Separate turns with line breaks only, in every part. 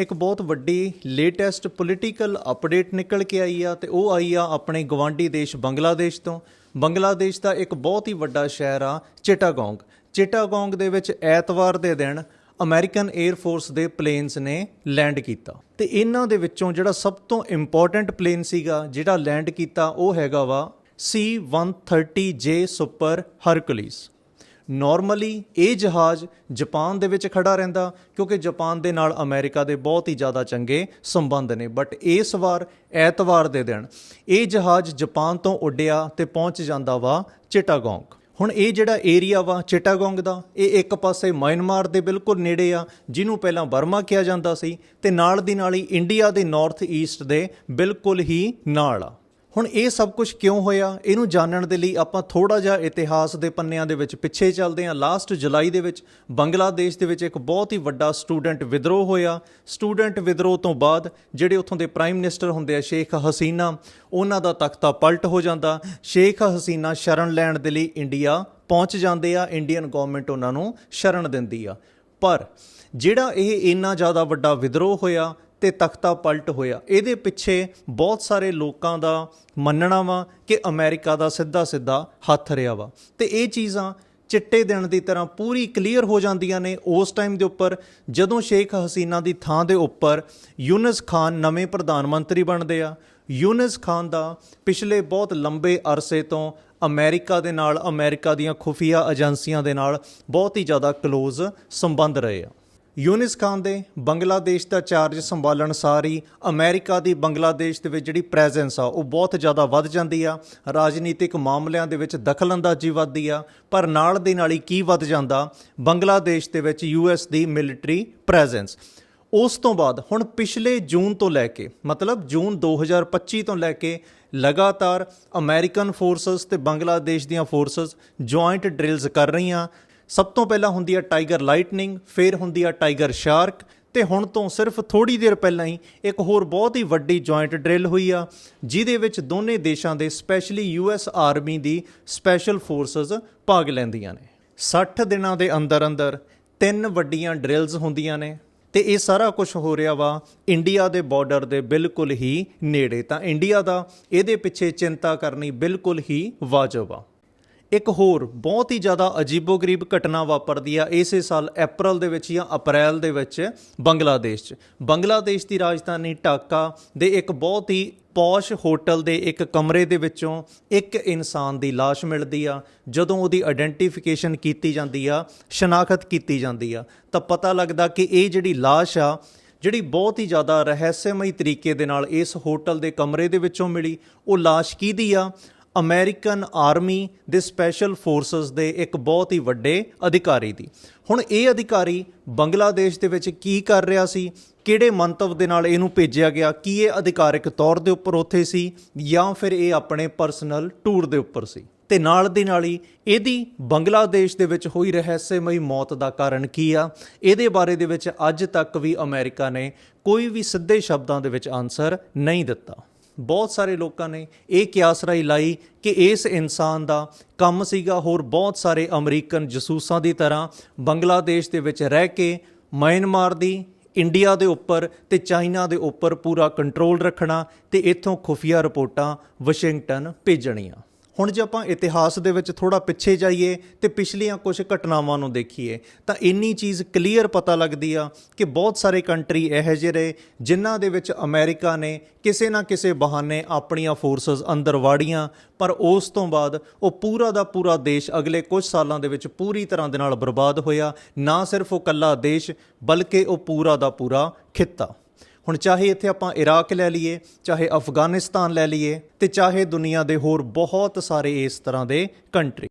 ਇੱਕ ਬਹੁਤ ਵੱਡੀ ਲੇਟੈਸਟ ਪੋਲੀਟੀਕਲ ਅਪਡੇਟ ਨਿਕਲ ਕੇ ਆਈ ਆ ਤੇ ਉਹ ਆਈ ਆ ਆਪਣੇ ਗਵਾਂਢੀ ਦੇਸ਼ ਬੰਗਲਾਦੇਸ਼ ਤੋਂ। ਬੰਗਲਾਦੇਸ਼ ਦਾ ਇੱਕ ਬਹੁਤ ਹੀ ਵੱਡਾ ਸ਼ਹਿਰ ਆ ਚਿਟਾਗੋਂਗ। ਚਿਟਾਗੋਂਗ ਦੇ ਵਿੱਚ ਐਤਵਾਰ ਦੇ ਦਿਨ ਅਮਰੀਕਨ 에ਅਰ ਫੋਰਸ ਦੇ ਪਲੇਨਸ ਨੇ ਲੈਂਡ ਕੀਤਾ। ਤੇ ਇਹਨਾਂ ਦੇ ਵਿੱਚੋਂ ਜਿਹੜਾ ਸਭ ਤੋਂ ਇੰਪੋਰਟੈਂਟ ਪਲੇਨ ਸੀਗਾ, ਜਿਹੜਾ ਲੈਂਡ ਕੀਤਾ, ਉਹ ਹੈਗਾ ਵਾ C130J ਸੁਪਰ ਹਰਕੁਲਿਸ ਨਾਰਮਲੀ ਇਹ ਜਹਾਜ਼ ਜਾਪਾਨ ਦੇ ਵਿੱਚ ਖੜਾ ਰਹਿੰਦਾ, ਕਿਉਂਕਿ ਜਾਪਾਨ ਦੇ ਨਾਲ ਅਮਰੀਕਾ ਦੇ ਬਹੁਤ ਹੀ ਜ਼ਿਆਦਾ ਚੰਗੇ ਸੰਬੰਧ ਨੇ। ਬਟ ਇਸ ਵਾਰ, ਐਤਵਾਰ ਦੇ ਦਿਨ, ਇਹ ਜਹਾਜ਼ ਜਾਪਾਨ ਤੋਂ ਉੱਡਿਆ ਤੇ ਪਹੁੰਚ ਜਾਂਦਾ ਵਾ ਚਿਟਾਗੋਂਗ। ਹੁਣ ਇਹ ਜਿਹੜਾ ਏਰੀਆ ਵਾ ਚਿਟਾਗੋਂਗ ਦਾ, ਇਹ ਇੱਕ ਪਾਸੇ ਮਿਆਂਮਾਰ ਦੇ ਬਿਲਕੁਲ ਨੇੜੇ ਆ, ਜਿਹਨੂੰ ਪਹਿਲਾਂ ਬਰਮਾ ਕਿਹਾ ਜਾਂਦਾ ਸੀ, ਤੇ ਨਾਲ ਦੀ ਨਾਲ ਹੀ ਇੰਡੀਆ ਦੇ ਨਾਰਥ ਈਸਟ ਦੇ ਬਿਲਕੁਲ ਹੀ ਨਾਲ ਆ। ਹੁਣ ਇਹ ਸਭ ਕੁਝ ਕਿਉਂ ਹੋਇਆ? ਇਹਨੂੰ ਜਾਣਨ ਦੇ ਲਈ ਆਪਾਂ ਥੋੜਾ ਜਿਹਾ ਇਤਿਹਾਸ ਦੇ ਪੰਨਿਆਂ ਦੇ ਵਿੱਚ ਪਿੱਛੇ ਚੱਲਦੇ ਹਾਂ। ਲਾਸਟ ਜੁਲਾਈ ਦੇ ਵਿੱਚ ਬੰਗਲਾਦੇਸ਼ ਦੇ ਵਿੱਚ ਇੱਕ ਬਹੁਤ ਹੀ ਵੱਡਾ ਸਟੂਡੈਂਟ ਵਿਦਰੋਹ ਹੋਇਆ। ਸਟੂਡੈਂਟ ਵਿਦਰੋਹ ਤੋਂ ਬਾਅਦ ਜਿਹੜੇ ਉੱਥੋਂ ਦੇ ਪ੍ਰਾਈਮ ਮਿਨਿਸਟਰ ਹੁੰਦੇ ਆ ਸ਼ੇਖ ਹਸੀਨਾ ਉਹਨਾਂ ਦਾ ਤਖਤਾ ਪਲਟ ਹੋ ਜਾਂਦਾ। ਸ਼ੇਖ ਹਸੀਨਾ ਸ਼ਰਨ ਲੈਣ ਦੇ ਲਈ ਇੰਡੀਆ ਪਹੁੰਚ ਜਾਂਦੇ ਆ। ਇੰਡੀਅਨ ਗਵਰਨਮੈਂਟ ਉਹਨਾਂ ਨੂੰ ਸ਼ਰਨ ਦਿੰਦੀ ਆ। ਪਰ ਜਿਹੜਾ ਇਹ ਇੰਨਾ ਜ਼ਿਆਦਾ ਵੱਡਾ ਵਿਦਰੋਹ ਹੋਇਆ ਤੇ ਤਖਤਾ ਪਲਟ ਹੋਇਆ। ਇਹਦੇ ਪਿੱਛੇ ਬਹੁਤ ਸਾਰੇ ਲੋਕਾਂ ਦਾ ਮੰਨਣਾ ਵਾ ਕਿ ਅਮਰੀਕਾ ਦਾ ਸਿੱਧਾ ਸਿੱਧਾ ਹੱਥ ਰਿਹਾ ਵਾ। ਤੇ ਇਹ ਚੀਜ਼ਾਂ ਚਿੱਟੇ ਦਿਨ ਦੀ ਤਰ੍ਹਾਂ ਪੂਰੀ ਕਲੀਅਰ ਹੋ ਜਾਂਦੀਆਂ ਨੇ ਉਸ ਟਾਈਮ ਦੇ ਉੱਪਰ, ਜਦੋਂ ਸ਼ੇਖ ਹਸੀਨਾ ਦੀ ਥਾਂ ਦੇ ਉੱਪਰ ਯੂਨਸ ਖਾਨ ਨਵੇਂ ਪ੍ਰਧਾਨ ਮੰਤਰੀ ਬਣਦੇ ਆ। ਯੂਨਸ ਖਾਨ ਦਾ ਪਿਛਲੇ ਬਹੁਤ ਲੰਬੇ ਅਰਸੇ ਤੋਂ ਅਮਰੀਕਾ ਦੇ ਨਾਲ, ਅਮਰੀਕਾ ਦੀਆਂ ਖੁਫੀਆ ਏਜੰਸੀਆਂ ਦੇ ਨਾਲ ਬਹੁਤ ਹੀ ਜ਼ਿਆਦਾ ਕਲੋਜ਼ ਸੰਬੰਧ ਰਹੇ ਆ। ਯੂਨਿਸ ਖਾਨ ਦੇ ਬੰਗਲਾਦੇਸ਼ ਦਾ ਚਾਰਜ ਸੰਭਾਲਣ ਸਾਰ ਹੀ ਅਮਰੀਕਾ ਦੀ ਬੰਗਲਾਦੇਸ਼ ਦੇ ਵਿੱਚ ਜਿਹੜੀ ਪ੍ਰੈਜ਼ੈਂਸ ਆ, ਉਹ ਬਹੁਤ ਜ਼ਿਆਦਾ ਵੱਧ ਜਾਂਦੀ ਆ। ਰਾਜਨੀਤਿਕ ਮਾਮਲਿਆਂ ਦੇ ਵਿੱਚ ਦਖਲਅੰਦਾਜ਼ੀ ਵੱਧਦੀ ਆ, ਪਰ ਨਾਲ ਦੇ ਨਾਲ ਹੀ ਕੀ ਵੱਧ ਜਾਂਦਾ? ਬੰਗਲਾਦੇਸ਼ ਦੇ ਵਿੱਚ ਯੂਐਸ ਦੀ ਮਿਲਟਰੀ ਪ੍ਰੈਜ਼ੈਂਸ ਉਸ ਤੋਂ ਬਾਅਦ ਹੁਣ ਪਿਛਲੇ ਜੂਨ ਤੋਂ ਲੈ ਕੇ, ਮਤਲਬ ਜੂਨ 2025 ਤੋਂ ਲੈ ਕੇ ਲਗਾਤਾਰ ਅਮਰੀਕਨ ਫੋਰਸਸ ਤੇ ਬੰਗਲਾਦੇਸ਼ ਦੀਆਂ ਫੋਰਸਸ ਜੁਆਇੰਟ ਡ੍ਰਿਲਸ ਕਰ ਰਹੀਆਂ। ਸਭ ਤੋਂ ਪਹਿਲਾਂ ਹੁੰਦੀ ਹੈ ਟਾਈਗਰ ਲਾਈਟਨਿੰਗ, ਫਿਰ ਹੁੰਦੀ ਹੈ ਟਾਈਗਰ ਸ਼ਾਰਕ, ਤੇ ਹੁਣ ਤੋਂ ਸਿਰਫ ਥੋੜੀ ਦੇਰ ਪਹਿਲਾਂ ਹੀ ਇੱਕ ਹੋਰ ਬਹੁਤ ਹੀ ਵੱਡੀ ਜੁਆਇੰਟ ਡ੍ਰਿਲ ਹੋਈ ਆ, ਜਿਹਦੇ ਵਿੱਚ ਦੋਨੇ ਦੇਸ਼ਾਂ ਦੇ ਸਪੈਸ਼ਲੀ ਯੂਐਸ ਆਰਮੀ ਦੀ ਸਪੈਸ਼ਲ ਫੋਰਸਸ ਭਾਗ ਲੈਂਦੀਆਂ ਨੇ। 60 ਦਿਨਾਂ ਦੇ ਅੰਦਰ ਅੰਦਰ ਤਿੰਨ ਵੱਡੀਆਂ ਡ੍ਰਿਲਸ ਹੁੰਦੀਆਂ ਨੇ, ਤੇ ਇਹ ਸਾਰਾ ਕੁਝ ਹੋ ਰਿਹਾ ਵਾ ਇੰਡੀਆ ਦੇ ਬਾਰਡਰ ਦੇ ਬਿਲਕੁਲ ਹੀ ਨੇੜੇ। ਤਾਂ ਇੰਡੀਆ ਦਾ ਇਹਦੇ ਪਿੱਛੇ ਚਿੰਤਾ ਕਰਨੀ ਬਿਲਕੁਲ ਹੀ ਵਾਜਬ ਆ। ਇੱਕ ਹੋਰ ਬਹੁਤ ਹੀ ਜ਼ਿਆਦਾ ਅਜੀਬੋ-ਗਰੀਬ ਘਟਨਾ ਵਾਪਰਦੀ ਆ ਇਸੇ ਸਾਲ ਅਪ੍ਰੈਲ ਦੇ ਵਿੱਚ ਜਾਂ ਅਪ੍ਰੈਲ ਦੇ ਵਿੱਚ ਬੰਗਲਾਦੇਸ਼ 'ਚ। ਬੰਗਲਾਦੇਸ਼ ਦੀ ਰਾਜਧਾਨੀ ਢਾਕਾ ਦੇ ਇੱਕ ਬਹੁਤ ਹੀ ਪੌਸ਼ ਹੋਟਲ ਦੇ ਇੱਕ ਕਮਰੇ ਦੇ ਵਿੱਚੋਂ ਇੱਕ ਇਨਸਾਨ ਦੀ ਲਾਸ਼ ਮਿਲਦੀ ਆ, ਜਦੋਂ ਉਹਦੀ ਆਇਡੈਂਟੀਫਿਕੇਸ਼ਨ ਕੀਤੀ ਜਾਂਦੀ ਆ, ਸ਼ਨਾਖਤ ਕੀਤੀ ਜਾਂਦੀ ਆ। ਤਾਂ ਪਤਾ ਲੱਗਦਾ ਕਿ ਇਹ ਜਿਹੜੀ ਲਾਸ਼ ਆ, ਜਿਹੜੀ ਬਹੁਤ ਹੀ ਜ਼ਿਆਦਾ ਰਹੱਸਮਈ ਤਰੀਕੇ ਦੇ ਨਾਲ ਇਸ ਹੋਟਲ ਦੇ ਕਮਰੇ ਦੇ ਵਿੱਚੋਂ ਮਿਲੀ, ਉਹ ਲਾਸ਼ ਕਿਹਦੀ ਆ? ਅਮਰੀਕਨ ਆਰਮੀ ਦੇ ਸਪੈਸ਼ਲ ਫੋਰਸਸ ਦੇ ਇੱਕ ਬਹੁਤ ਹੀ ਵੱਡੇ ਅਧਿਕਾਰੀ ਦੀ। ਹੁਣ ਇਹ ਅਧਿਕਾਰੀ ਬੰਗਲਾਦੇਸ਼ ਦੇ ਵਿੱਚ ਕੀ ਕਰ ਰਿਹਾ ਸੀ? ਕਿਹੜੇ ਮੰਤਵ ਦੇ ਨਾਲ ਇਹਨੂੰ ਭੇਜਿਆ ਗਿਆ? ਕੀ ਇਹ ਅਧਿਕਾਰਿਕ ਤੌਰ ਦੇ ਉੱਪਰ ਉੱਥੇ ਸੀ ਜਾਂ ਫਿਰ ਇਹ ਆਪਣੇ ਪਰਸਨਲ ਟੂਰ ਦੇ ਉੱਪਰ ਸੀ? ਤੇ ਨਾਲ ਦੀ ਨਾਲ ਹੀ ਇਹਦੀ ਬੰਗਲਾਦੇਸ਼ ਦੇ ਵਿੱਚ ਹੋਈ ਰਹੱਸਮਈ ਮੌਤ ਦਾ ਕਾਰਨ ਕੀ ਆ? ਇਹਦੇ ਬਾਰੇ ਦੇ ਵਿੱਚ ਅੱਜ ਤੱਕ ਵੀ ਅਮਰੀਕਾ ਨੇ ਕੋਈ ਵੀ ਸਿੱਧੇ ਸ਼ਬਦਾਂ ਦੇ ਵਿੱਚ ਆਨਸਰ ਨਹੀਂ ਦਿੱਤਾ। ਬਹੁਤ ਸਾਰੇ ਲੋਕਾਂ ਨੇ ਇਹ ਕਿਆਸ ਰਾਈ ਲਾਈ ਕਿ ਇਸ ਇਨਸਾਨ ਦਾ ਕੰਮ ਸੀਗਾ ਹੋਰ ਬਹੁਤ ਸਾਰੇ ਅਮਰੀਕਨ ਜਸੂਸਾਂ ਦੀ ਤਰ੍ਹਾਂ ਬੰਗਲਾਦੇਸ਼ ਦੇ ਵਿੱਚ ਰਹਿ ਕੇ ਮਿਆਂਮਾਰ ਦੀ, ਇੰਡੀਆ ਦੇ ਉੱਪਰ ਤੇ ਚਾਈਨਾ ਦੇ ਉੱਪਰ ਪੂਰਾ ਕੰਟਰੋਲ ਰੱਖਣਾ ਤੇ ਇੱਥੋਂ ਖੁਫੀਆ ਰਿਪੋਰਟਾਂ ਵਾਸ਼ਿੰਗਟਨ ਭੇਜਣੀਆਂ। ਹੁਣ ਜੇ ਆਪਾਂ ਇਤਿਹਾਸ ਦੇ ਵਿੱਚ ਥੋੜਾ ਪਿੱਛੇ ਜਾਈਏ ਤੇ ਪਿਛਲੀਆਂ ਕੁਝ ਘਟਨਾਵਾਂ ਨੂੰ ਦੇਖੀਏ, ਤਾਂ ਇੰਨੀ ਚੀਜ਼ ਕਲੀਅਰ ਪਤਾ ਲੱਗਦੀ ਆ ਕਿ ਬਹੁਤ ਸਾਰੇ ਕੰਟਰੀ ਇਹੋ ਜਿਹੇ ਰਹੇ ਜਿਨ੍ਹਾਂ ਦੇ ਵਿੱਚ ਅਮਰੀਕਾ ਨੇ ਕਿਸੇ ਨਾ ਕਿਸੇ ਬਹਾਨੇ ਆਪਣੀਆਂ ਫੋਰਸਸ ਅੰਦਰ ਵਾੜੀਆਂ, ਪਰ ਉਸ ਤੋਂ ਬਾਅਦ ਉਹ ਪੂਰਾ ਦਾ ਪੂਰਾ ਦੇਸ਼ ਅਗਲੇ ਕੁਝ ਸਾਲਾਂ ਦੇ ਵਿੱਚ ਪੂਰੀ ਤਰ੍ਹਾਂ ਦੇ ਨਾਲ ਬਰਬਾਦ ਹੋਇਆ, ਨਾ ਸਿਰਫ ਉਹ ਕੱਲਾ ਦੇਸ਼, ਬਲਕਿ ਉਹ ਪੂਰਾ ਦਾ ਪੂਰਾ ਖਿੱਤਾ। ਹੁਣ ਚਾਹੇ ਇੱਥੇ ਆਪਾਂ ਇਰਾਕ ਲੈ ਲਈਏ, ਚਾਹੇ ਅਫਗਾਨਿਸਤਾਨ ਲੈ ਲਈਏ, ਤੇ ਚਾਹੇ ਦੁਨੀਆ ਦੇ ਹੋਰ ਬਹੁਤ ਸਾਰੇ ਇਸ ਤਰ੍ਹਾਂ ਦੇ ਕੰਟਰੀ।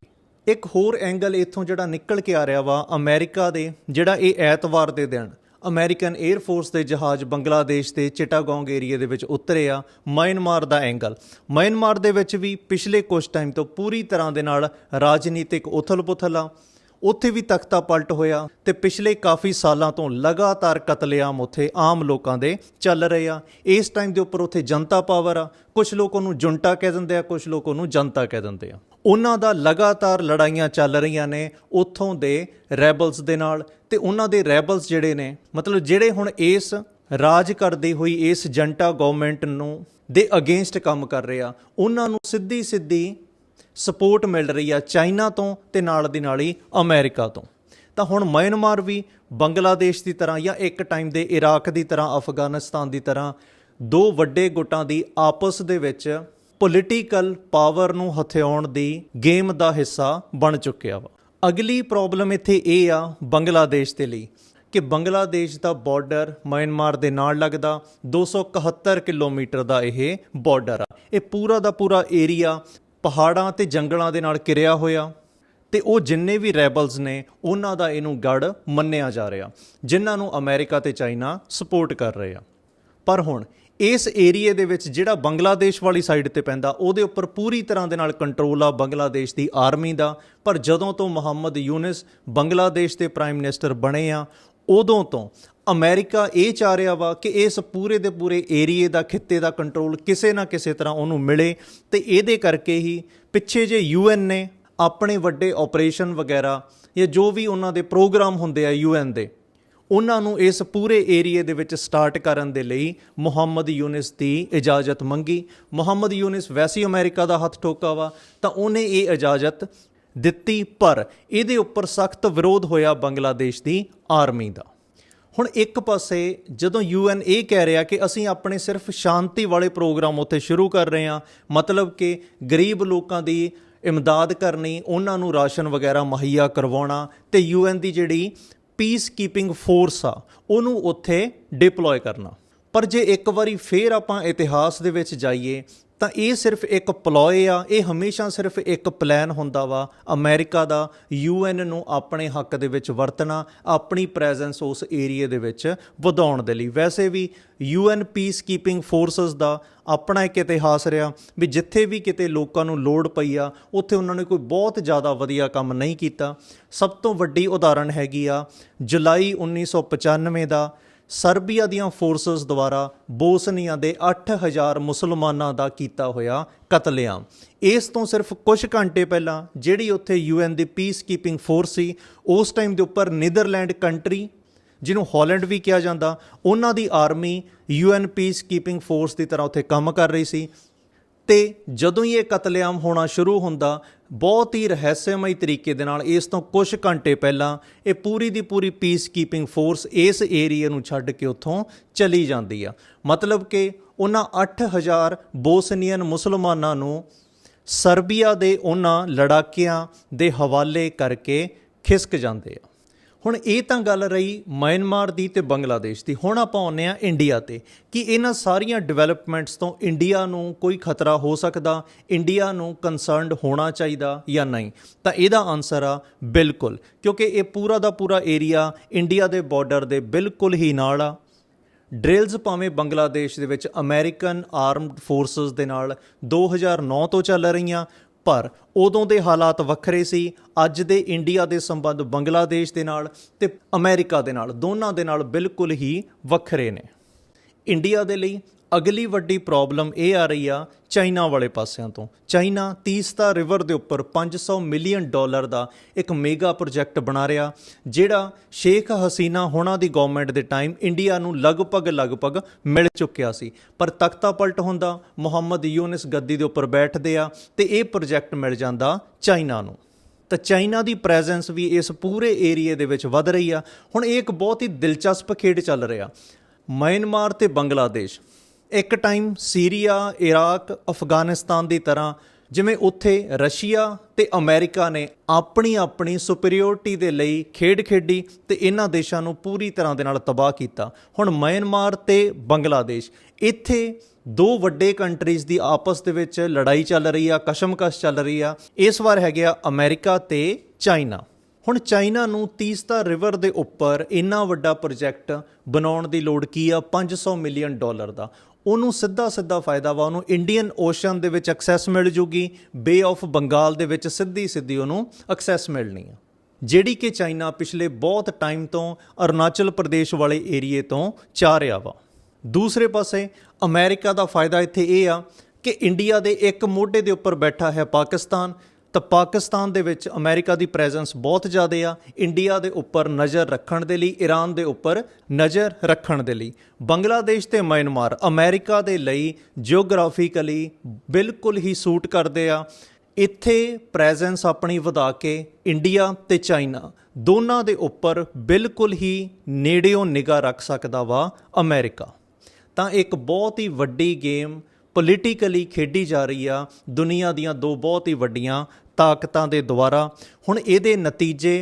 ਇੱਕ ਹੋਰ ਐਂਗਲ ਇੱਥੋਂ ਜਿਹੜਾ ਨਿਕਲ ਕੇ ਆ ਰਿਹਾ ਵਾ, ਅਮਰੀਕਾ ਦੇ, ਜਿਹੜਾ ਇਹ ਐਤਵਾਰ ਦੇ ਦਿਨ, ਅਮਰੀਕਨ 에ਅਰ ਫੋਰਸ ਦੇ ਜਹਾਜ਼ ਬੰਗਲਾਦੇਸ਼ ਦੇ ਚਿਟਾਗੋਂਗ ਏਰੀਆ ਦੇ ਵਿੱਚ ਉਤਰੇ ਆ, ਮਿਆਂਮਾਰ ਦਾ ਐਂਗਲ। ਮਿਆਂਮਾਰ ਦੇ ਵਿੱਚ ਵੀ ਪਿਛਲੇ ਕੁਝ ਟਾਈਮ ਤੋਂ ਪੂਰੀ ਤਰ੍ਹਾਂ ਦੇ ਨਾਲ ਰਾਜਨੀਤਿਕ ਉਥਲ-ਪੁਥਲ ਆ ਉੱਥੇ ਵੀ ਤਖਤਾ ਪਲਟ ਹੋਇਆ ਤੇ ਪਿਛਲੇ ਕਾਫੀ ਸਾਲਾਂ ਤੋਂ ਲਗਾਤਾਰ ਕਤਲੇਆਮ ਉੱਥੇ ਆਮ ਲੋਕਾਂ ਦੇ ਚੱਲ ਰਹੇ ਆ। ਇਸ ਟਾਈਮ ਦੇ ਉੱਪਰ ਉੱਥੇ ਜਨਤਾ ਪਾਵਰ ਆ। ਕੁਝ ਲੋਕ ਉਹਨੂੰ ਜੁੰਟਾ ਕਹਿ ਦਿੰਦੇ ਆ ਕੁਝ ਲੋਕ ਉਹਨੂੰ ਜਨਤਾ ਕਹਿ ਦਿੰਦੇ ਆ। ਉਹਨਾਂ ਦਾ ਲਗਾਤਾਰ ਲੜਾਈਆਂ ਚੱਲ ਰਹੀਆਂ ਨੇ ਉੱਥੋਂ ਦੇ ਰੈਬਲਸ ਦੇ ਨਾਲ ਤੇ ਉਹਨਾਂ ਦੇ ਰੈਬਲਸ ਜਿਹੜੇ ਨੇ, ਮਤਲਬ ਜਿਹੜੇ ਹੁਣ ਇਸ ਰਾਜ ਕਰਦੀ ਹੋਈ, ਇਸ ਜੰਟਾ ਗਵਰਨਮੈਂਟ ਨੂੰ ਦੇ ਅਗੇਂਸਟ ਕੰਮ ਕਰ ਰਿਹਾ ਉਹਨਾਂ ਨੂੰ ਸਿੱਧੀ ਸਿੱਧੀ ਸਪੋਰਟ ਮਿਲ ਰਹੀ ਆ ਚਾਈਨਾ ਤੋਂ ਤੇ ਨਾਲ ਦੀ ਨਾਲ ਹੀ ਅਮਰੀਕਾ ਤੋਂ। ਤਾਂ ਹੁਣ ਮਿਆਂਮਾਰ ਵੀ ਬੰਗਲਾਦੇਸ਼ ਦੀ ਤਰ੍ਹਾਂ ਜਾਂ ਇੱਕ ਟਾਈਮ ਦੇ ਇਰਾਕ ਦੀ ਤਰ੍ਹਾਂ, ਅਫਗਾਨਿਸਤਾਨ ਦੀ ਤਰ੍ਹਾਂ ਦੋ ਵੱਡੇ ਗੁੱਟਾਂ ਦੀ ਆਪਸ ਦੇ ਵਿੱਚ ਪੋਲੀਟੀਕਲ ਪਾਵਰ ਨੂੰ ਹਥਿਆਉਣ ਦੀ ਗੇਮ ਦਾ ਹਿੱਸਾ ਬਣ ਚੁੱਕਿਆ ਵਾ। ਅਗਲੀ ਪ੍ਰੋਬਲਮ ਇੱਥੇ ਇਹ ਆ ਬੰਗਲਾਦੇਸ਼ ਦੇ ਲਈ ਕਿ ਬੰਗਲਾਦੇਸ਼ ਦਾ ਬਾਰਡਰ ਮਿਆਂਮਾਰ ਦੇ ਨਾਲ ਲੱਗਦਾ 271 ਕਿਲੋਮੀਟਰ ਦਾ ਇਹ ਬਾਰਡਰ ਆ। ਇਹ ਪੂਰਾ ਦਾ ਪੂਰਾ ਏਰੀਆ ਪਹਾੜਾਂ ਤੇ ਜੰਗਲਾਂ ਦੇ ਨਾਲ ਕਿਰਿਆ ਹੋਇਆ ਤੇ ਉਹ ਜਿੰਨੇ ਵੀ ਰੈਬਲਸ ਨੇ, ਉਹਨਾਂ ਦਾ ਇਹਨੂੰ ਗੜ ਮੰਨਿਆ ਜਾ ਰਿਹਾ, ਜਿਨ੍ਹਾਂ ਨੂੰ ਅਮਰੀਕਾ ਤੇ ਚਾਈਨਾ ਸਪੋਰਟ ਕਰ ਰਹੇ ਆ। ਪਰ ਹੁਣ ਇਸ ਏਰੀਏ ਦੇ ਵਿੱਚ ਜਿਹੜਾ ਬੰਗਲਾਦੇਸ਼ ਵਾਲੀ ਸਾਈਡ ਤੇ ਪੈਂਦਾ, ਉਹਦੇ ਉੱਪਰ ਪੂਰੀ ਤਰ੍ਹਾਂ ਦੇ ਨਾਲ ਕੰਟਰੋਲ ਆ ਬੰਗਲਾਦੇਸ਼ ਦੀ ਆਰਮੀ ਦਾ। ਪਰ ਜਦੋਂ ਤੋਂ ਮੁਹੰਮਦ ਯੂਨਸ ਬੰਗਲਾਦੇਸ਼ ਦੇ ਪ੍ਰਾਈਮ ਮਿਨਿਸਟਰ ਬਣੇ ਆ, ਉਦੋਂ ਤੋਂ ਅਮਰੀਕਾ ਇਹ ਚਾਹ ਰਿਹਾ ਵਾ ਕਿ ਇਸ ਪੂਰੇ ਦੇ ਪੂਰੇ ਏਰੀਏ ਦਾ, ਖਿੱਤੇ ਦਾ ਕੰਟਰੋਲ ਕਿਸੇ ਨਾ ਕਿਸੇ ਤਰ੍ਹਾਂ ਉਹਨੂੰ ਮਿਲੇ ਤੇ ਇਹਦੇ ਕਰਕੇ ਹੀ ਪਿੱਛੇ ਜੇ ਯੂਐਨ ਨੇ ਆਪਣੇ ਵੱਡੇ ਆਪਰੇਸ਼ਨ ਵਗੈਰਾ ਜਾਂ ਜੋ ਵੀ ਉਹਨਾਂ ਦੇ ਪ੍ਰੋਗਰਾਮ ਹੁੰਦੇ ਆ ਯੂਐਨ ਦੇ, ਉਹਨਾਂ ਨੂੰ ਇਸ ਪੂਰੇ ਏਰੀਏ ਦੇ ਵਿੱਚ ਸਟਾਰਟ ਕਰਨ ਦੇ ਲਈ ਮੁਹੰਮਦ ਯੂਨਿਸ ਦੀ ਇਜਾਜ਼ਤ ਮੰਗੀ। ਮੁਹੰਮਦ ਯੂਨਿਸ ਵੈਸੀ ਅਮਰੀਕਾ ਦਾ ਹੱਥ ਠੋਕਾ ਵਾ, ਤਾਂ ਉਹਨੇ ਇਹ ਇਜਾਜ਼ਤ ਦਿੱਤੀ, ਪਰ ਇਹਦੇ ਉੱਪਰ ਸਖਤ ਵਿਰੋਧ ਹੋਇਆ ਬੰਗਲਾਦੇਸ਼ ਦੀ ਆਰਮੀ ਦਾ। ਹੁਣ ਇੱਕ ਪਾਸੇ ਜਦੋਂ ਯੂਐਨ ਇਹ ਕਹਿ ਰਿਹਾ ਕਿ ਅਸੀਂ ਆਪਣੇ ਸਿਰਫ ਸ਼ਾਂਤੀ ਵਾਲੇ ਪ੍ਰੋਗਰਾਮ ਉੱਥੇ ਸ਼ੁਰੂ ਕਰ ਰਹੇ ਹਾਂ, ਮਤਲਬ ਕਿ ਗਰੀਬ ਲੋਕਾਂ ਦੀ ਇਮਦਾਦ ਕਰਨੀ, ਉਹਨਾਂ ਨੂੰ ਰਾਸ਼ਨ ਵਗੈਰਾ ਮੁਹੱਈਆ ਕਰਵਾਉਣਾ ਤੇ ਯੂਐਨ ਦੀ ਜਿਹੜੀ ਪੀਸ ਕੀਪਿੰਗ ਫੋਰਸ ਆ, ਉਹਨੂੰ ਉੱਥੇ ਡਿਪਲੋਏ ਕਰਨਾ। ਪਰ ਜੇ ਇੱਕ ਵਾਰੀ ਫੇਰ ਆਪਾਂ ਇਤਿਹਾਸ ਦੇ ਵਿੱਚ ਜਾਈਏ ਤਾਂ ਇਹ ਸਿਰਫ ਇੱਕ ਪਲੋਏ ਆ, ਇਹ ਹਮੇਸ਼ਾ ਸਿਰਫ ਇੱਕ ਪਲਾਨ ਹੁੰਦਾ ਵਾ। ਅਮਰੀਕਾ ਦਾ ਯੂਐਨ ਨੂੰ ਆਪਣੇ ਹੱਕ ਦੇ ਵਿੱਚ ਵਰਤਣਾ, ਆਪਣੀ ਪ੍ਰੈਜ਼ੈਂਸ ਉਸ ਏਰੀਏ ਦੇ ਵਿੱਚ ਵਧਾਉਣ ਦੇ ਲਈ। ਵੈਸੇ ਵੀ ਯੂਐਨ ਪੀਸ ਕੀਪਿੰਗ ਫੋਰਸਸ ਦਾ ਆਪਣਾ ਇੱਕ ਇਤਿਹਾਸ ਰਿਹਾ ਵੀ ਜਿੱਥੇ ਵੀ ਕਿਤੇ ਲੋਕਾਂ ਨੂੰ ਲੋੜ ਪਈ ਆ, ਉੱਥੇ ਉਹਨਾਂ ਨੇ ਕੋਈ ਬਹੁਤ ਜ਼ਿਆਦਾ ਵਧੀਆ ਕੰਮ ਨਹੀਂ ਕੀਤਾ। ਸਭ ਤੋਂ ਵੱਡੀ ਉਦਾਹਰਣ ਹੈਗੀ ਆ, ਜੁਲਾਈ 1995 ਦਾ ਸਰਬੀਆ ਦੀਆਂ ਫੋਰਸਸ ਦੁਆਰਾ ਬੋਸਨੀਆ ਦੇ 8000 ਮੁਸਲਮਾਨਾਂ ਦਾ ਕੀਤਾ ਹੋਇਆ ਕਤਲੇਆਮ। ਇਸ ਤੋਂ ਸਿਰਫ ਕੁਝ ਘੰਟੇ ਪਹਿਲਾਂ ਜਿਹੜੀ ਉੱਥੇ ਯੂਐਨ ਦੀ ਪੀਸ ਕੀਪਿੰਗ ਫੋਰਸ ਸੀ, ਉਸ ਟਾਈਮ ਦੇ ਉੱਪਰ ਨੀਦਰਲੈਂਡ ਕੰਟਰੀ ਜਿਹਨੂੰ ਹਾਲੈਂਡ ਵੀ ਕਿਹਾ ਜਾਂਦਾ, ਉਹਨਾਂ ਦੀ army UN peace keeping force ਦੀ ਤਰ੍ਹਾਂ ਉੱਥੇ ਕੰਮ ਕਰ ਰਹੀ ਸੀ। ਤੇ ਜਦੋਂ ਹੀ ਇਹ ਕਤਲੇਆਮ ਹੋਣਾ ਸ਼ੁਰੂ ਹੁੰਦਾ ਬਹੁਤ ਹੀ ਰਹੱਸਮਈ ਤਰੀਕੇ ਦੇ ਨਾਲ ਇਸ ਤੋਂ ਕੁਝ ਘੰਟੇ ਪਹਿਲਾਂ ਇਹ ਪੂਰੀ ਦੀ ਪੂਰੀ ਪੀਸ ਕੀਪਿੰਗ ਫੋਰਸ ਇਸ ਏਰੀਆ ਨੂੰ ਛੱਡ ਕੇ ਉੱਥੋਂ ਚਲੀ ਜਾਂਦੀ ਆ। ਮਤਲਬ ਕਿ ਉਹਨਾਂ 8000 ਬੋਸਨੀਅਨ ਮੁਸਲਮਾਨਾਂ ਨੂੰ ਸਰਬੀਆ ਦੇ ਉਹਨਾਂ ਲੜਾਕਿਆਂ ਦੇ ਹਵਾਲੇ ਕਰਕੇ ਖਿਸਕ ਜਾਂਦੇ ਆ। ਹੁਣ ਇਹ ਤਾਂ ਗੱਲ ਰਹੀ ਮਿਆਂਮਾਰ ਦੀ ਤੇ ਬੰਗਲਾਦੇਸ਼ ਦੀ। ਹੁਣ ਆਪਾਂ ਆਉਂਦੇ ਆ ਇੰਡੀਆ ਤੇ ਕਿ ਇਹਨਾਂ ਸਾਰੀਆਂ ਡਿਵੈਲਪਮੈਂਟਸ ਤੋਂ ਇੰਡੀਆ ਨੂੰ ਕੋਈ ਖਤਰਾ ਹੋ ਸਕਦਾ, ਇੰਡੀਆ ਨੂੰ ਕੰਸਰਨਡ ਹੋਣਾ ਚਾਹੀਦਾ ਜਾਂ ਨਹੀਂ? ਤਾਂ ਇਹਦਾ ਆਨਸਰ ਆ ਬਿਲਕੁਲ, ਕਿਉਂਕਿ ਇਹ ਪੂਰਾ ਦਾ ਪੂਰਾ ਏਰੀਆ ਇੰਡੀਆ ਦੇ ਬਾਰਡਰ ਦੇ ਬਿਲਕੁਲ ਹੀ ਨਾਲ ਆ। ਡ੍ਰਿਲਸ ਭਾਵੇਂ ਬੰਗਲਾਦੇਸ਼ ਦੇ ਵਿੱਚ ਅਮਰੀਕਨ ਆਰਮਡ ਫੋਰਸਸ ਦੇ ਨਾਲ 2009 ਤੋਂ ਚੱਲ ਰਹੀਆਂ ਪਰ ਉਦੋਂ ਦੇ ਹਾਲਾਤ ਵੱਖਰੇ ਸੀ। ਅੱਜ ਦੇ ਇੰਡੀਆ ਦੇ ਸੰਬੰਧ ਬੰਗਲਾਦੇਸ਼ ਦੇ ਨਾਲ ਤੇ ਅਮਰੀਕਾ ਦੇ ਨਾਲ ਦੋਨਾਂ ਦੇ ਨਾਲ ਬਿਲਕੁਲ ਹੀ ਵੱਖਰੇ ਨੇ। ਇੰਡੀਆ ਦੇ ਲਈ ਅਗਲੀ ਵੱਡੀ ਪ੍ਰੋਬਲਮ ਇਹ ਆ ਰਹੀ ਆ ਚਾਈਨਾ ਵਾਲੇ ਪਾਸਿਆਂ ਤੋਂ। ਚਾਈਨਾ ਤੀਸਤਾ ਰਿਵਰ ਦੇ ਉੱਪਰ 500 ਮਿਲੀਅਨ ਡਾਲਰ ਦਾ ਇੱਕ ਮੇਗਾ ਪ੍ਰੋਜੈਕਟ ਬਣਾ ਰਿਹਾ, ਜਿਹੜਾ ਸ਼ੇਖ ਹਸੀਨਾ ਹੋਣਾ ਦੀ ਗਵਰਨਮੈਂਟ ਦੇ ਟਾਈਮ ਇੰਡੀਆ ਨੂੰ ਲਗਭਗ ਲਗਭਗ ਮਿਲ ਚੁੱਕਿਆ ਸੀ। ਪਰ ਤਖਤਾ ਪਲਟ ਹੁੰਦਾ, ਮੁਹੰਮਦ ਯੂਨਿਸ ਗੱਦੀ ਦੇ ਉੱਪਰ ਬੈਠਦੇ ਆ ਤੇ ਇਹ ਪ੍ਰੋਜੈਕਟ ਮਿਲ ਜਾਂਦਾ ਚਾਈਨਾ ਨੂੰ। ਤਾਂ ਚਾਈਨਾ ਦੀ ਪ੍ਰੈਜ਼ੈਂਸ ਵੀ ਇਸ ਪੂਰੇ ਏਰੀਏ ਦੇ ਵਿੱਚ ਵੱਧ ਰਹੀ ਆ। ਹੁਣ ਇਹ ਇੱਕ ਬਹੁਤ ਹੀ ਦਿਲਚਸਪ ਖੇਡ ਚੱਲ ਰਿਹਾ। ਮਿਆਂਮਾਰ ਤੇ ਬੰਗਲਾਦੇਸ਼। ਇੱਕ ਟਾਈਮ ਸੀਰੀਆ, ਇਰਾਕ, ਅਫਗਾਨਿਸਤਾਨ ਦੀ ਤਰ੍ਹਾਂ ਜਿਵੇਂ ਉੱਥੇ ਰਸ਼ੀਆ ਤੇ ਅਮਰੀਕਾ ਨੇ ਆਪਣੀ ਆਪਣੀ ਸੁਪੀਰੀਅਰਿਟੀ ਦੇ ਲਈ ਖੇਡ ਖੇਡੀ ਤੇ ਇਹਨਾਂ ਦੇਸ਼ਾਂ ਨੂੰ ਪੂਰੀ ਤਰ੍ਹਾਂ ਦੇ ਨਾਲ ਤਬਾਹ ਕੀਤਾ। ਹੁਣ ਮਿਆਂਮਾਰ ਤੇ ਬੰਗਲਾਦੇਸ਼, ਇੱਥੇ ਦੋ ਵੱਡੇ ਕੰਟਰੀਜ਼ ਦੀ ਆਪਸ ਦੇ ਵਿੱਚ ਲੜਾਈ ਚੱਲ ਰਹੀ ਆ, ਕਸ਼ਮਕਸ਼ ਚੱਲ ਰਹੀ ਆ। ਇਸ ਵਾਰ ਹੈਗੇ ਆ ਅਮਰੀਕਾ ਤੇ ਚਾਈਨਾ। ਹੁਣ ਚਾਈਨਾ ਨੂੰ ਤੀਸਤਾ ਰਿਵਰ ਦੇ ਉੱਪਰ ਇੰਨਾ ਵੱਡਾ ਪ੍ਰੋਜੈਕਟ ਬਣਾਉਣ ਦੀ ਲੋੜ ਕੀ ਆ? 500 ਮਿਲੀਅਨ ਡਾਲਰ ਦਾ। ਉਹਨੂੰ ਸਿੱਧਾ ਸਿੱਧਾ ਫਾਇਦਾ ਵਾ, ਉਹਨੂੰ ਇੰਡੀਅਨ ਓਸ਼ਨ ਦੇ ਵਿੱਚ ਐਕਸੈਸ ਮਿਲ ਜੂਗੀ ਬੇ ਆਫ ਬੰਗਾਲ ਦੇ ਵਿੱਚ ਸਿੱਧੀ ਸਿੱਧੀ ਉਹਨੂੰ ਐਕਸੈਸ ਮਿਲਣੀ ਆ। ਜਿਹੜੀ ਕਿ ਚਾਈਨਾ ਪਿਛਲੇ ਬਹੁਤ ਟਾਈਮ ਤੋਂ ਅਰੁਣਾਚਲ ਪ੍ਰਦੇਸ਼ ਵਾਲੇ ਏਰੀਏ ਤੋਂ ਚਾਹ ਰਿਹਾ ਵਾ। ਦੂਸਰੇ ਪਾਸੇ ਅਮਰੀਕਾ ਦਾ ਫਾਇਦਾ ਇੱਥੇ ਇਹ ਆ ਕਿ ਇੰਡੀਆ ਦੇ ਇੱਕ ਮੋਢੇ ਦੇ ਉੱਪਰ ਬੈਠਾ ਹੈ ਪਾਕਿਸਤਾਨ ਤਾਂ ਪਾਕਿਸਤਾਨ ਦੇ ਵਿੱਚ ਅਮਰੀਕਾ ਦੀ ਪ੍ਰੈਜ਼ੈਂਸ ਬਹੁਤ ਜ਼ਿਆਦਾ ਆ। ਇੰਡੀਆ ਦੇ ਉੱਪਰ ਨਜ਼ਰ ਰੱਖਣ ਦੇ ਲਈ ਈਰਾਨ ਦੇ ਉੱਪਰ ਨਜ਼ਰ ਰੱਖਣ ਦੇ ਲਈ। ਬੰਗਲਾਦੇਸ਼ ਤੇ ਮਿਆਂਮਾਰ ਅਮਰੀਕਾ ਦੇ ਲਈ ਜਿਓਗ੍ਰਾਫੀਕਲੀ ਬਿਲਕੁਲ ਹੀ ਸੂਟ ਕਰਦੇ ਆ। ਇੱਥੇ ਪ੍ਰੈਜ਼ੈਂਸ ਆਪਣੀ ਵਧਾ ਕੇ ਇੰਡੀਆ ਤੇ ਚਾਈਨਾ ਦੋਨਾਂ ਦੇ ਉੱਪਰ ਬਿਲਕੁਲ ਹੀ ਨੇੜਿਓਂ ਨਿਗਾਹ ਰੱਖ ਸਕਦਾ ਵਾ ਅਮਰੀਕਾ। ਤਾਂ ਇੱਕ ਬਹੁਤ ਹੀ ਵੱਡੀ ਗੇਮ ਪੋਲੀਟੀਕਲੀ ਖੇਡੀ ਜਾ ਰਹੀ ਆ, ਦੁਨੀਆ ਦੀਆਂ ਦੋ ਬਹੁਤ ਹੀ ਵੱਡੀਆਂ ਤਾਕਤਾਂ ਦੇ ਦੁਆਰਾ। ਹੁਣ ਇਹਦੇ ਨਤੀਜੇ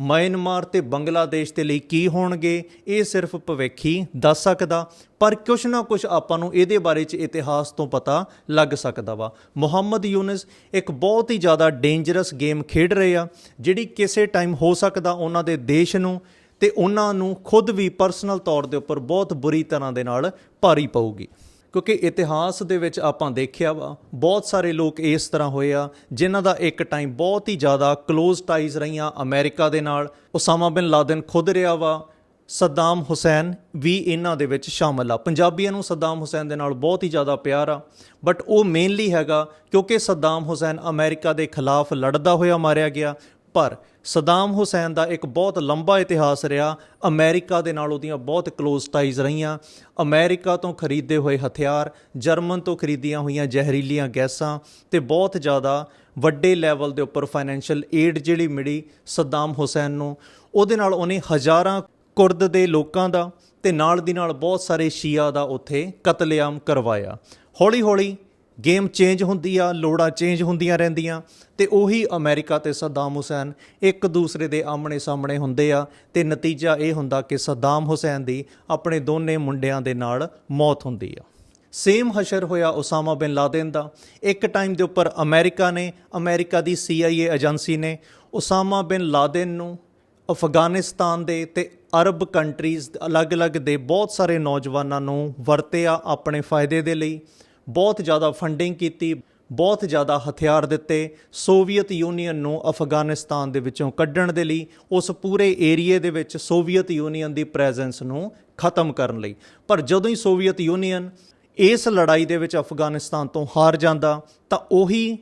ਮਿਆਂਮਾਰ ਤੇ ਬੰਗਲਾਦੇਸ਼ ਦੇ ਲਈ ਕੀ ਹੋਣਗੇ, ਇਹ ਸਿਰਫ ਭਵਿੱਖੀ ਦੱਸ ਸਕਦਾ। ਪਰ ਕੁਛ ਨਾ ਕੁਛ ਆਪਾਂ ਨੂੰ ਇਹਦੇ ਬਾਰੇ ਚ ਇਤਿਹਾਸ ਤੋਂ ਪਤਾ ਲੱਗ ਸਕਦਾ ਵਾ। ਮੁਹੰਮਦ ਯੂਨਸ ਇੱਕ ਬਹੁਤ ਹੀ ਜ਼ਿਆਦਾ ਡੇਂਜਰਸ ਗੇਮ ਖੇਡ ਰਹੇ ਆ, ਜਿਹੜੀ ਕਿਸੇ ਟਾਈਮ ਹੋ ਸਕਦਾ ਉਹਨਾਂ ਦੇ ਦੇਸ਼ ਨੂੰ ਤੇ ਉਹਨਾਂ ਨੂੰ ਖੁਦ ਵੀ ਪਰਸਨਲ ਤੌਰ ਦੇ ਉੱਪਰ ਬਹੁਤ ਬੁਰੀ ਤਰ੍ਹਾਂ ਦੇ ਨਾਲ ਭਾਰੀ ਪਊਗੀ। ਕਿਉਂਕਿ ਇਤਿਹਾਸ ਦੇ ਵਿੱਚ ਆਪਾਂ ਦੇਖਿਆ ਵਾ, ਬਹੁਤ ਸਾਰੇ ਲੋਕ ਇਸ ਤਰ੍ਹਾਂ ਹੋਏ ਆ, ਜਿਨ੍ਹਾਂ ਦਾ ਇੱਕ ਟਾਈਮ ਬਹੁਤ ਹੀ ਜ਼ਿਆਦਾ ক্লোਜ਼ ਟਾਈਜ਼ ਰਹੀਆਂ ਅਮਰੀਕਾ ਦੇ ਨਾਲ। ਉਸਾਮਾ ਬਿਨ ਲਾਦਨ ਖੁਦ ਰਿਹਾ ਵਾ, ਸੱਦਾਮ ਹੁਸੈਨ ਵੀ ਇਹਨਾਂ ਦੇ ਵਿੱਚ ਸ਼ਾਮਲ ਆ। ਪੰਜਾਬੀਆਂ ਨੂੰ ਸੱਦਾਮ ਹੁਸੈਨ ਦੇ ਨਾਲ ਬਹੁਤ ਹੀ ਜ਼ਿਆਦਾ ਪਿਆਰ ਆ ਬਟ ਉਹ ਮੇਨਲੀ ਹੈਗਾ ਕਿਉਂਕਿ ਸੱਦਾਮ ਹੁਸੈਨ ਅਮਰੀਕਾ ਦੇ ਖਿਲਾਫ ਲੜਦਾ ਹੋਇਆ ਮਾਰਿਆ ਗਿਆ ਪਰ ਸਦਾਮ ਹੁਸੈਨ ਦਾ ਇੱਕ ਬਹੁਤ ਲੰਬਾ ਇਤਿਹਾਸ ਰਿਹਾ। ਅਮਰੀਕਾ ਦੇ ਨਾਲ ਉਹਦੀਆਂ ਬਹੁਤ ক্লোਜ਼ ਟਾਈਜ਼ ਰਹੀਆਂ। ਅਮਰੀਕਾ ਤੋਂ ਖਰੀਦੇ ਹੋਏ ਹਥਿਆਰ, ਜਰਮਨ ਤੋਂ ਖਰੀਦੀਆਂ ਹੋਈਆਂ ਜ਼ਹਿਰੀਲੀਆਂ ਗੈਸਾਂ ਤੇ ਬਹੁਤ ਜ਼ਿਆਦਾ ਵੱਡੇ ਲੈਵਲ ਦੇ ਉੱਪਰ ਫਾਈਨੈਂਸ਼ੀਅਲ ਏਡ ਜਿਹੜੀ ਮਿਲੀ ਸਦਾਮ ਹੁਸੈਨ ਨੂੰ। ਉਹਦੇ ਨਾਲ ਉਹਨੇ ਹਜ਼ਾਰਾਂ ਕੁਰਦ ਦੇ ਲੋਕਾਂ ਦਾ ਤੇ ਨਾਲ ਦੀ ਨਾਲ ਬਹੁਤ ਸਾਰੇ ਸ਼ੀਆ ਦਾ ਉੱਥੇ ਕਤਲੇਆਮ ਕਰਵਾਇਆ। ਹੌਲੀ ਹੌਲੀ ਗੇਮ ਚੇਂਜ ਹੁੰਦੀ ਆ ਲੋੜਾਂ ਚੇਂਜ ਹੁੰਦੀਆਂ ਰਹਿੰਦੀਆਂ। ਤੇ ਉਹੀ ਅਮਰੀਕਾ ਤੇ ਸੱਦਾਮ ਹੁਸੈਨ ਇੱਕ ਦੂਸਰੇ ਦੇ ਆਮਣੇ ਸਾਹਮਣੇ ਹੁੰਦੇ ਆ। ਤੇ ਨਤੀਜਾ ਇਹ ਹੁੰਦਾ ਕਿ ਸੱਦਾਮ ਹੁਸੈਨ ਦੀ ਆਪਣੇ ਦੋਨੇ ਮੁੰਡਿਆਂ ਦੇ ਨਾਲ ਮੌਤ ਹੁੰਦੀ ਆ। ਸੇਮ ਹਸ਼ਰ ਹੋਇਆ ਉਸਾਮਾ ਬਿਨ ਲਾਦਨ ਦਾ। ਇੱਕ ਟਾਈਮ ਦੇ ਉੱਪਰ ਅਮਰੀਕਾ ਨੇ, ਅਮਰੀਕਾ ਦੀ CIA ਏਜੰਸੀ ਨੇ ਉਸਾਮਾ ਬਿਨ ਲਾਦਨ ਨੂੰ ਅਫਗਾਨਿਸਤਾਨ ਦੇ ਤੇ ਅਰਬ ਕੰਟਰੀਜ਼ ਅਲੱਗ-ਅਲੱਗ ਦੇ ਬਹੁਤ ਸਾਰੇ ਨੌਜਵਾਨਾਂ ਨੂੰ ਵਰਤਿਆ ਆਪਣੇ ਫਾਇਦੇ ਦੇ ਲਈ। ਬਹੁਤ ਜ਼ਿਆਦਾ ਫੰਡਿੰਗ ਕੀਤੀ, ਬਹੁਤ ਜ਼ਿਆਦਾ ਹਥਿਆਰ ਦਿੱਤੇ ਸੋਵੀਅਤ ਯੂਨੀਅਨ ਨੂੰ ਅਫਗਾਨਿਸਤਾਨ ਦੇ ਵਿੱਚੋਂ ਕੱਢਣ ਦੇ ਲਈ, ਉਸ ਪੂਰੇ ਏਰੀਏ ਦੇ ਵਿੱਚ ਸੋਵੀਅਤ ਯੂਨੀਅਨ ਦੀ ਪ੍ਰੈਜ਼ੈਂਸ ਨੂੰ ਖਤਮ ਕਰਨ ਲਈ। ਪਰ ਜਦੋਂ ਹੀ ਸੋਵੀਅਤ ਯੂਨੀਅਨ ਇਸ ਲੜਾਈ ਦੇ ਵਿੱਚ ਅਫਗਾਨਿਸਤਾਨ ਤੋਂ ਹਾਰ ਜਾਂਦਾ, ਤਾਂ ਉਹੀ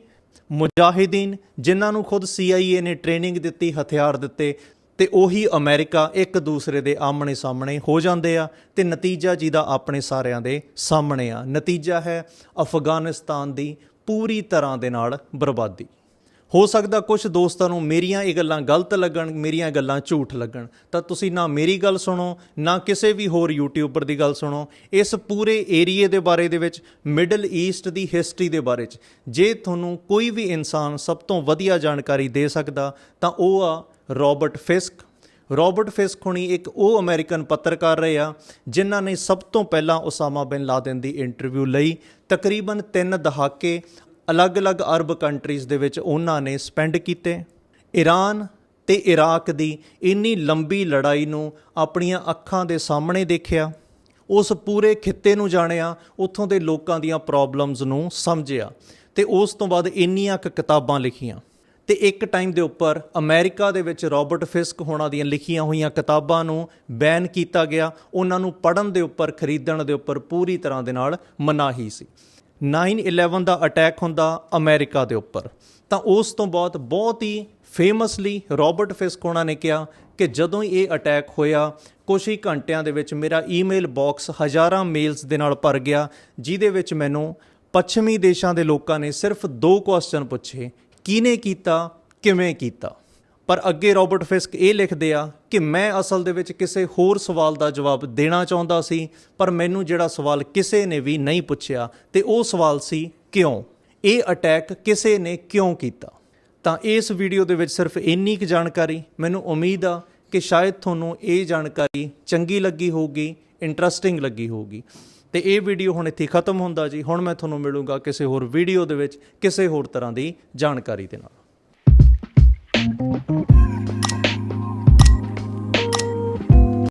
ਮੁਜਾਹਿਦੀਨ ਜਿਨ੍ਹਾਂ ਨੂੰ ਖੁਦ CIA ਨੇ ਟ੍ਰੇਨਿੰਗ ਦਿੱਤੀ, ਹਥਿਆਰ ਦਿੱਤੇ ਤੇ ਉਹੀ ਅਮਰੀਕਾ ਇੱਕ ਦੂਸਰੇ ਦੇ ਆਮਣੇ ਸਾਹਮਣੇ ਹੋ ਜਾਂਦੇ ਆ ਤੇ ਨਤੀਜਾ ਜਿਹਦਾ ਆਪਣੇ ਸਾਰਿਆਂ ਦੇ ਸਾਹਮਣੇ ਆ। ਨਤੀਜਾ ਹੈ ਅਫਗਾਨਿਸਤਾਨ ਦੀ ਪੂਰੀ ਤਰ੍ਹਾਂ ਦੇ ਨਾਲ ਬਰਬਾਦੀ। ਹੋ ਸਕਦਾ ਕੁਝ ਦੋਸਤਾਂ ਨੂੰ ਮੇਰੀਆਂ ਇਹ ਗੱਲਾਂ ਗਲਤ ਲੱਗਣ, ਮੇਰੀਆਂ ਗੱਲਾਂ ਝੂਠ ਲੱਗਣ। ਤਾਂ ਤੁਸੀਂ ਨਾ ਮੇਰੀ ਗੱਲ ਸੁਣੋ, ਨਾ ਕਿਸੇ ਵੀ ਹੋਰ ਯੂਟਿਊਬਰ ਦੀ ਗੱਲ ਸੁਣੋ। ਇਸ ਪੂਰੇ ਏਰੀਏ ਦੇ ਬਾਰੇ ਦੇ ਵਿੱਚ ਮਿਡਲ ਈਸਟ ਦੀ ਹਿਸਟਰੀ ਦੇ ਬਾਰੇ ਚ। ਜੇ ਤੁਹਾਨੂੰ ਕੋਈ ਵੀ ਇਨਸਾਨ ਸਭ ਤੋਂ ਵਧੀਆ ਜਾਣਕਾਰੀ ਦੇ ਸਕਦਾ, ਤਾਂ ਉਹ ਆ ਰੋਬਰਟ ਫਿਸਕ। ਰੋਬਰਟ ਫਿਸਕ ਹੁਣੀ ਇੱਕ ਉਹ ਅਮਰੀਕਨ ਪੱਤਰਕਾਰ ਰਹੇ ਆ, ਜਿਨ੍ਹਾਂ ਨੇ ਸਭ ਤੋਂ ਪਹਿਲਾਂ ਉਸਾਮਾ ਬਿਨ ਲਾਦਨ ਦੀ ਇੰਟਰਵਿਊ ਲਈ ਤਕਰੀਬਨ 3 ਦਹਾਕੇ ਅਲੱਗ-ਅਲੱਗ ਅਰਬ ਕੰਟਰੀਜ਼ ਦੇ ਵਿੱਚ ਉਹਨਾਂ ਨੇ ਸਪੈਂਡ ਕੀਤੇ। ਈਰਾਨ ਤੇ ਇਰਾਕ ਦੀ ਇੰਨੀ ਲੰਬੀ ਲੜਾਈ ਨੂੰ ਆਪਣੀਆਂ ਅੱਖਾਂ ਦੇ ਸਾਹਮਣੇ ਦੇਖਿਆ। ਉਸ ਪੂਰੇ ਖਿੱਤੇ ਨੂੰ ਜਾਣਿਆ, ਉੱਥੋਂ ਦੇ ਲੋਕਾਂ ਦੀਆਂ ਪ੍ਰੋਬਲਮਸ ਨੂੰ ਸਮਝਿਆ ਤੇ ਉਸ ਤੋਂ ਬਾਅਦ ਇੰਨੀਆਂ ਕੁ ਕਿਤਾਬਾਂ ਲਿਖੀਆਂ। ਤੇ ਇੱਕ ਟਾਈਮ ਦੇ ਉੱਪਰ ਅਮਰੀਕਾ ਦੇ ਵਿੱਚ ਰਾਬਰਟ ਫਿਸਕ ਹੋਣਾ ਦੀਆਂ ਲਿਖੀਆਂ ਹੋਈਆਂ ਕਿਤਾਬਾਂ ਨੂੰ ਬੈਨ ਕੀਤਾ ਗਿਆ। ਉਹਨਾਂ ਨੂੰ ਪੜ੍ਹਨ ਦੇ ਉੱਪਰ, ਖਰੀਦਣ ਦੇ ਉੱਪਰ ਪੂਰੀ ਤਰ੍ਹਾਂ ਦੇ ਨਾਲ ਮਨਾਹੀ ਸੀ। 9/11 ਦਾ ਅਟੈਕ ਹੁੰਦਾ ਅਮਰੀਕਾ ਦੇ ਉੱਪਰ। ਤਾਂ ਉਸ ਤੋਂ ਬਾਅਦ ਬਹੁਤ ਹੀ ਫੇਮਸਲੀ ਰਾਬਰਟ ਫਿਸਕ ਹੋਣਾ ਨੇ ਕਿਹਾ ਕਿ ਜਦੋਂ ਇਹ ਅਟੈਕ ਹੋਇਆ ਕੁਝ ਹੀ ਘੰਟਿਆਂ ਦੇ ਵਿੱਚ ਮੇਰਾ ਈਮੇਲ ਬਾਕਸ ਹਜ਼ਾਰਾਂ ਮੇਲਸ ਦੇ ਨਾਲ ਭਰ ਗਿਆ, ਜਿਹਦੇ ਵਿੱਚ ਮੈਨੂੰ ਪੱਛਮੀ ਦੇਸ਼ਾਂ ਦੇ ਲੋਕਾਂ ਨੇ ਸਿਰਫ ਦੋ ਕੁਐਸਚਨ ਪੁੱਛੇ ਕਿਹਨੇ ਕੀਤਾ, ਕਿਵੇਂ ਕੀਤਾ? ਪਰ ਅੱਗੇ ਰਾਬਰਟ ਫਿਸਕ ਇਹ ਲਿਖਦੇ ਆ ਕਿ ਮੈਂ ਅਸਲ ਦੇ ਵਿੱਚ ਕਿਸੇ ਹੋਰ ਸਵਾਲ ਦਾ ਜਵਾਬ ਦੇਣਾ ਚਾਹੁੰਦਾ ਸੀ, ਪਰ ਮੈਨੂੰ ਜਿਹੜਾ ਸਵਾਲ ਕਿਸੇ ਨੇ ਵੀ ਨਹੀਂ ਪੁੱਛਿਆ ਤੇ ਉਹ ਸਵਾਲ ਸੀ, ਕਿਉਂ? ਇਹ ਅਟੈਕ ਕਿਸੇ ਨੇ ਕਿਉਂ ਕੀਤਾ? ਤਾਂ ਇਸ ਵੀਡੀਓ ਦੇ ਵਿੱਚ ਸਿਰਫ ਇੰਨੀ ਕੁ ਜਾਣਕਾਰੀ ਮੈਨੂੰ ਉਮੀਦ ਆ ਕਿ ਸ਼ਾਇਦ ਤੁਹਾਨੂੰ ਇਹ ਜਾਣਕਾਰੀ ਚੰਗੀ ਲੱਗੀ ਹੋਊਗੀ, ਇੰਟਰਸਟਿੰਗ ਲੱਗੀ ਹੋਊਗੀ। ਤੇ ਇਹ ਵੀਡੀਓ ਹੁਣ ਇੱਥੇ ਖਤਮ ਹੁੰਦਾ ਜੀ। ਹੁਣ ਮੈਂ ਤੁਹਾਨੂੰ ਮਿਲੂੰਗਾ ਕਿਸੇ ਹੋਰ ਵੀਡੀਓ ਦੇ ਵਿੱਚ ਕਿਸੇ ਹੋਰ ਤਰ੍ਹਾਂ ਦੀ ਜਾਣਕਾਰੀ ਦੇ ਨਾਲ।